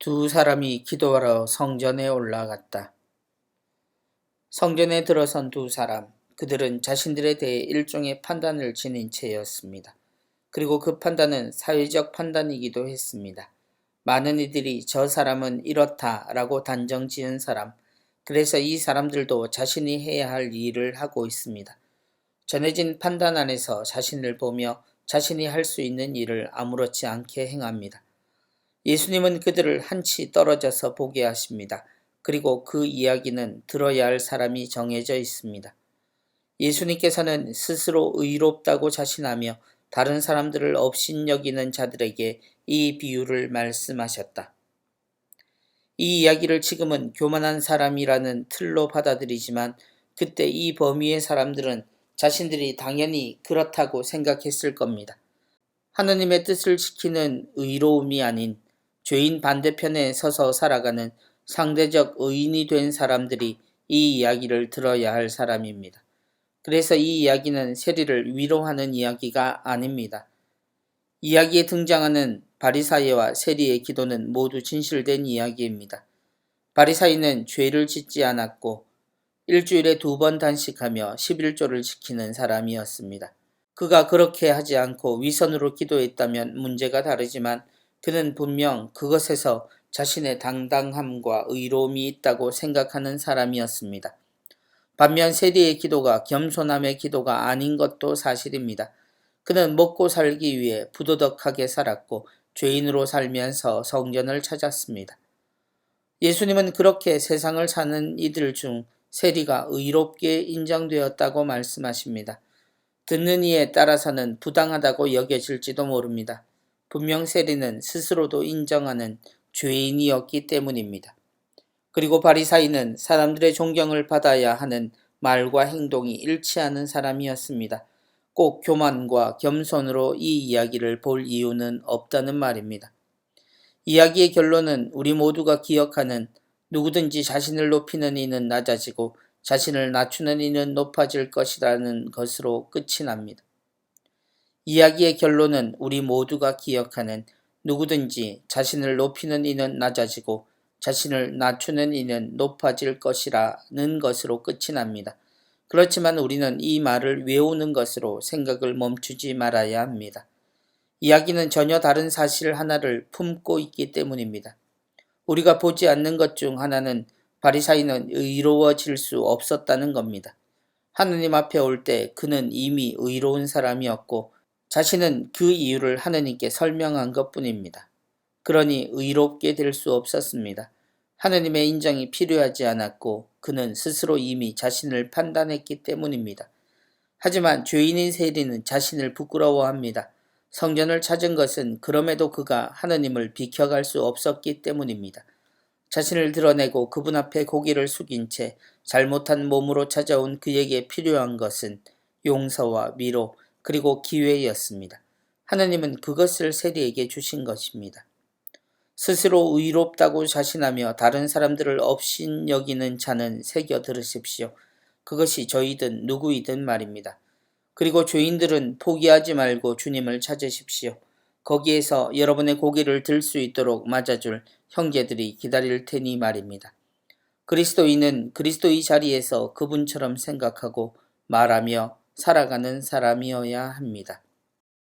두 사람이 기도하러 성전에 올라갔다. 성전에 들어선 두 사람, 그들은 자신들에 대해 일종의 판단을 지닌 채였습니다. 그리고 그 판단은 사회적 판단이기도 했습니다. 많은 이들이 저 사람은 이렇다 라고 단정 지은 사람, 그래서 이 사람들도 자신이 해야 할 일을 하고 있습니다. 전해진 판단 안에서 자신을 보며 자신이 할 수 있는 일을 아무렇지 않게 행합니다. 예수님은 그들을 한치 떨어져서 보게 하십니다. 그리고 그 이야기는 들어야 할 사람이 정해져 있습니다. 예수님께서는 스스로 의롭다고 자신하며 다른 사람들을 업신여기는 자들에게 이 비유를 말씀하셨다. 이 이야기를 지금은 교만한 사람이라는 틀로 받아들이지만 그때 이 범위의 사람들은 자신들이 당연히 그렇다고 생각했을 겁니다. 하느님의 뜻을 지키는 의로움이 아닌 죄인 반대편에 서서 살아가는 상대적 의인이 된 사람들이 이 이야기를 들어야 할 사람입니다. 그래서 이 이야기는 세리를 위로하는 이야기가 아닙니다. 이야기에 등장하는 바리사이와 세리의 기도는 모두 진실된 이야기입니다. 바리사이는 죄를 짓지 않았고 일주일에 두 번 단식하며 11조를 지키는 사람이었습니다. 그가 그렇게 하지 않고 위선으로 기도했다면 문제가 다르지만 그는 분명 그것에서 자신의 당당함과 의로움이 있다고 생각하는 사람이었습니다. 반면 세리의 기도가 겸손함의 기도가 아닌 것도 사실입니다. 그는 먹고 살기 위해 부도덕하게 살았고 죄인으로 살면서 성전을 찾았습니다. 예수님은 그렇게 세상을 사는 이들 중 세리가 의롭게 인정되었다고 말씀하십니다. 듣는 이에 따라서는 부당하다고 여겨질지도 모릅니다. 분명 세리는 스스로도 인정하는 죄인이었기 때문입니다. 그리고 바리사이는 사람들의 존경을 받아야 하는 말과 행동이 일치하는 사람이었습니다. 꼭 교만과 겸손으로 이 이야기를 볼 이유는 없다는 말입니다. 이야기의 결론은 우리 모두가 기억하는 누구든지 자신을 높이는 이는 낮아지고 자신을 낮추는 이는 높아질 것이라는 것으로 끝이 납니다. 이야기의 결론은 우리 모두가 기억하는 누구든지 자신을 높이는 이는 낮아지고 자신을 낮추는 이는 높아질 것이라는 것으로 끝이 납니다. 그렇지만 우리는 이 말을 외우는 것으로 생각을 멈추지 말아야 합니다. 이야기는 전혀 다른 사실 하나를 품고 있기 때문입니다. 우리가 보지 않는 것 중 하나는 바리사이는 의로워질 수 없었다는 겁니다. 하느님 앞에 올 때 그는 이미 의로운 사람이었고 자신은 그 이유를 하느님께 설명한 것 뿐입니다. 그러니 의롭게 될 수 없었습니다. 하느님의 인정이 필요하지 않았고 그는 스스로 이미 자신을 판단했기 때문입니다. 하지만 죄인인 세리는 자신을 부끄러워합니다. 성전을 찾은 것은 그럼에도 그가 하느님을 비켜갈 수 없었기 때문입니다. 자신을 드러내고 그분 앞에 고개를 숙인 채 잘못한 몸으로 찾아온 그에게 필요한 것은 용서와 위로, 그리고 기회였습니다. 하나님은 그것을 세리에게 주신 것입니다. 스스로 의롭다고 자신하며 다른 사람들을 업신 여기는 자는 새겨 들으십시오. 그것이 저희든 누구이든 말입니다. 그리고 죄인들은 포기하지 말고 주님을 찾으십시오. 거기에서 여러분의 고개를 들 수 있도록 맞아줄 형제들이 기다릴 테니 말입니다. 그리스도인은 그리스도의 자리에서 그분처럼 생각하고 말하며 살아가는 사람이어야 합니다.